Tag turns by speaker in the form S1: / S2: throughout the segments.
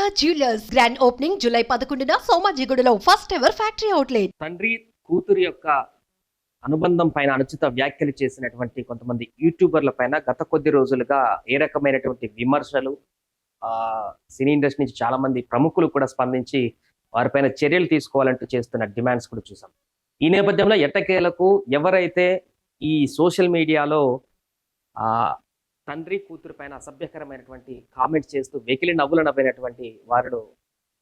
S1: Sharada jewellers grand opening July పదకొండున సోమాజిగూడలో first ever factory outlet
S2: తండ్రి కూతురు యొక్క అనుబంధం పైన అనుచిత వ్యాఖ్యలు చేసినటువంటి కొంతమంది యూట్యూబర్ల పైన గత కొద్ది రోజులుగా ఏ రకమైనటువంటి విమర్శలు సినీ ఇండస్ట్రీ నుంచి చాలా మంది ప్రముఖులు కూడా స్పందించి వారిపైన చర్యలు తీసుకోవాలంటూ చేస్తున్న డిమాండ్స్ కూడా చూసాం ఈ నేపథ్యంలో ఎట్టకేలకు ఎవరైతే ఈ సోషల్ మీడియాలో తండ్రి కూతురు పైన అసభ్యకరమైనటువంటి కామెంట్స్ చేస్తూ వెకిలి నవ్వులు నవ్వినటువంటి వారు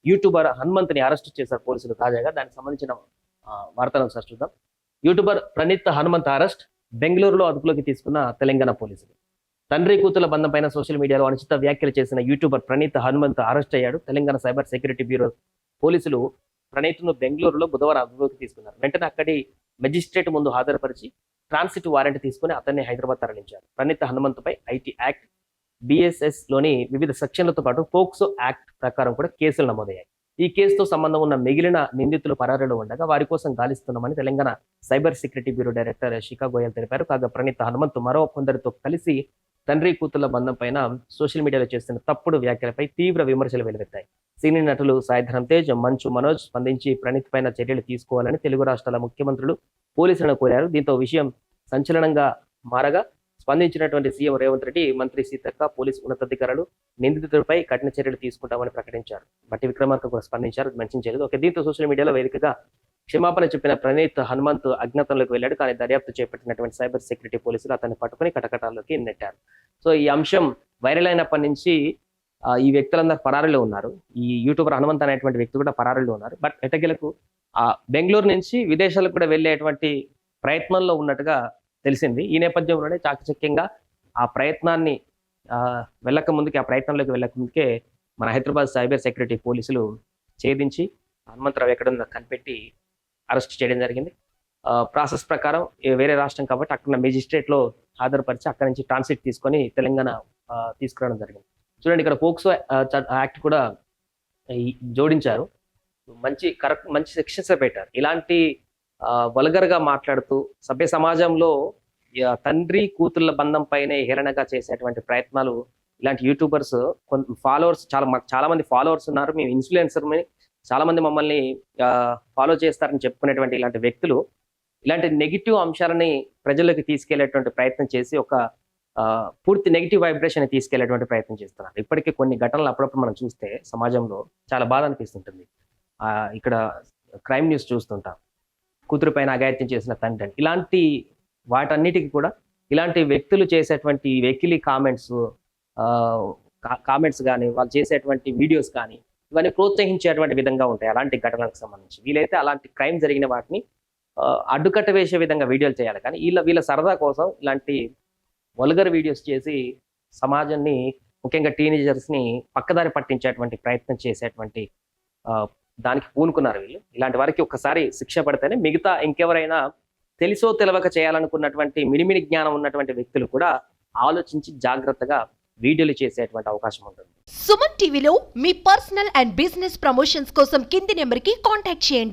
S2: యూట్యూబర్ హనుమంత్ని అరెస్ట్ చేశారు పోలీసులు తాజాగా. దానికి సంబంధించిన వార్తలను ఒకసారి చూద్దాం యూట్యూబర్ ప్రణీత్ హనుమంత్ అరెస్ట్ బెంగళూరులో అదుపులోకి తీసుకున్న తెలంగాణ పోలీసులు. తండ్రి కూతుల బంధం పైన సోషల్ మీడియాలో అనుచిత వ్యాఖ్యలు చేసిన యూట్యూబర్ ప్రణీత్ హనుమంత్ అరెస్ట్ అయ్యాడు. తెలంగాణ సైబర్ సెక్యూరిటీ బ్యూరో పోలీసులు ప్రణీత్ను బెంగళూరులో బుధవారం అదుపులోకి తీసుకున్నారు. వెంటనే అక్కడి మెజిస్ట్రేట్ ముందు హాజరుపరిచి ట్రాన్సిట్ వారెంట్ తీసుకుని అతన్ని హైదరాబాద్ తరలించారు. ప్రణీత్ హనుమంతుపై ఐటీ యాక్ట్ బిఎస్ఎస్లోని వివిధ సెక్షన్లతో పాటు పోక్సో యాక్ట్ ప్రకారం కూడా కేసులు నమోదయ్యాయి. ఈ కేసుతో సంబంధం ఉన్న మిగిలిన నిందితులు పరారీలో ఉండగా వారి కోసం గాలిస్తున్నామని Telangana cyber security bureau director Shikha Goel తెలిపారు. కాగా ప్రణీత్ హనుమంత్ మరో కొందరితో కలిసి తండ్రి కూతుళ్ళ బంధం పైన సోషల్ మీడియాలో చేస్తున్న తప్పుడు వ్యాఖ్యలపై తీవ్ర విమర్శలు వెలువెత్తాయి. సినీ నటులు సాయిధరం తేజ్ మంచు మనోజ్ స్పందించి ప్రణీత్ పైన చర్యలు తీసుకోవాలని తెలుగు రాష్ట్రాల ముఖ్యమంత్రులు పోలీసులను కోరారు. దీంతో విషయం సంచలనంగా మారగా స్పందించినటువంటి సీఎం రేవంత్ రెడ్డి మంత్రి సీతక్క పోలీసు ఉన్నతాధికారులు నిందితుడిపై కఠిన చర్యలు తీసుకుంటామని ప్రకటించారు. బట్టి విక్రమార్క కూడా స్పందించారు మెన్షన్ చేయలేదు. ఒక దీంతో సోషల్ మీడియాలో వేదికగా క్షమాపణ చెప్పిన ప్రణీత్ హనుమంత్ అజ్ఞాతంలోకి వెళ్ళాడు కానీ దర్యాప్తు చేపట్టినటువంటి సైబర్ సెక్యూరిటీ పోలీసులు అతన్ని పట్టుకుని కటకటాల్లోకి నెట్టారు. సో ఈ అంశం వైరల్ అయినప్పటి నుంచి ఈ వ్యక్తులందరూ పరారీలో ఉన్నారు. ఈ యూట్యూబర్ హనుమంత్ అనేటువంటి వ్యక్తి కూడా పరారీలో ఉన్నారు. బట్ ఎటగిలకు ఆ బెంగళూరు నుంచి విదేశాలకు కూడా వెళ్ళేటువంటి ప్రయత్నంలో ఉన్నట్టుగా తెలిసింది. ఈ నేపథ్యంలోనే చాకచక్యంగా ఆ ప్రయత్నాన్ని వెళ్ళక ముందుకి ఆ ప్రయత్నంలోకి వెళ్ళక ముందుకే మన హైదరాబాద్ సైబర్ సెక్యూరిటీ పోలీసులు ఛేదించి హనుమంతరావు ఎక్కడుందో కనిపెట్టి అరెస్ట్ చేయడం జరిగింది. ప్రాసెస్ ప్రకారం వేరే రాష్ట్రం కాబట్టి అక్కడ మెజిస్ట్రేట్లో ఆధారపరిచి హాజరుపరిచి అక్కడి నుంచి ట్రాన్సిట్ తీసుకొని తెలంగాణ తీసుకురావడం జరిగింది. చూడండి ఇక్కడ పోక్సో యాక్ట్ కూడా జోడించారు. మంచి కరెక్ట్ మంచి సెక్షన్స్ పెట్టారు. ఇలాంటి వల్గర్గా మాట్లాడుతూ సభ్య సమాజంలో తండ్రి కూతుళ్ళ బంధం పైనే హేళనగా చేసేటువంటి ప్రయత్నాలు ఇలాంటి యూట్యూబర్స్ కొంత ఫాలోవర్స్ చాలా మాకు చాలా మంది ఫాలోవర్స్ ఉన్నారు. మేము ఇన్ఫ్లుయెన్సర్ని చాలా మంది మమ్మల్ని ఫాలో చేస్తారని చెప్పుకునేటువంటి ఇలాంటి వ్యక్తులు ఇలాంటి నెగిటివ్ అంశాలని ప్రజల్లోకి తీసుకెళ్ళేటువంటి ప్రయత్నం చేసి ఒక పూర్తి నెగిటివ్ వైబ్రేషన్ తీసుకెళ్ళేటువంటి ప్రయత్నం చేస్తున్నారు. ఇప్పటికే కొన్ని ఘటనలు అప్పుడప్పుడు మనం చూస్తే సమాజంలో చాలా బాధ అనిపిస్తుంటుంది. ఇక్కడ క్రైమ్ న్యూస్ చూస్తుంటాం. కూతురు పైన అగాయత్యం చేసిన తండ్రి ఇలాంటి వాటన్నిటికి కూడా ఇలాంటి వ్యక్తులు చేసేటువంటి వెకిలి కామెంట్స్ కామెంట్స్ కానీ వాళ్ళు చేసేటువంటి వీడియోస్ కానీ ఇవన్నీ ప్రోత్సహించేటువంటి విధంగా ఉంటాయి అలాంటి ఘటనలకు సంబంధించి. వీలైతే అలాంటి క్రైమ్ జరిగిన వాటిని అడ్డుకట్ట వేసే విధంగా వీడియోలు చేయాలి. కానీ వీళ్ళ వీళ్ళ సరదా కోసం ఇలాంటి వల్గర్ వీడియోస్ చేసి సమాజాన్ని ముఖ్యంగా టీనేజర్స్ని పక్కదారి పట్టించేటువంటి ప్రయత్నం చేసేటువంటి దానికి పూనుకున్నారు వీళ్ళు. ఇలాంటి వారికి ఒక్కసారి శిక్ష పడితేనే మిగతా ఇంకెవరైనా తెలిసో తెలవక చేయాలనుకున్నటువంటి మిడిమిడి జ్ఞానం ఉన్నటువంటి వ్యక్తులు కూడా ఆలోచించి జాగ్రత్తగా వీడియోలు చేసేటువంటి అవకాశం ఉంటుంది.
S1: సుమన్ టీవీలో మీ పర్సనల్ అండ్ బిజినెస్ ప్రమోషన్స్ కోసం కింది నెంబర్కి కాంటాక్ట్ చేయండి.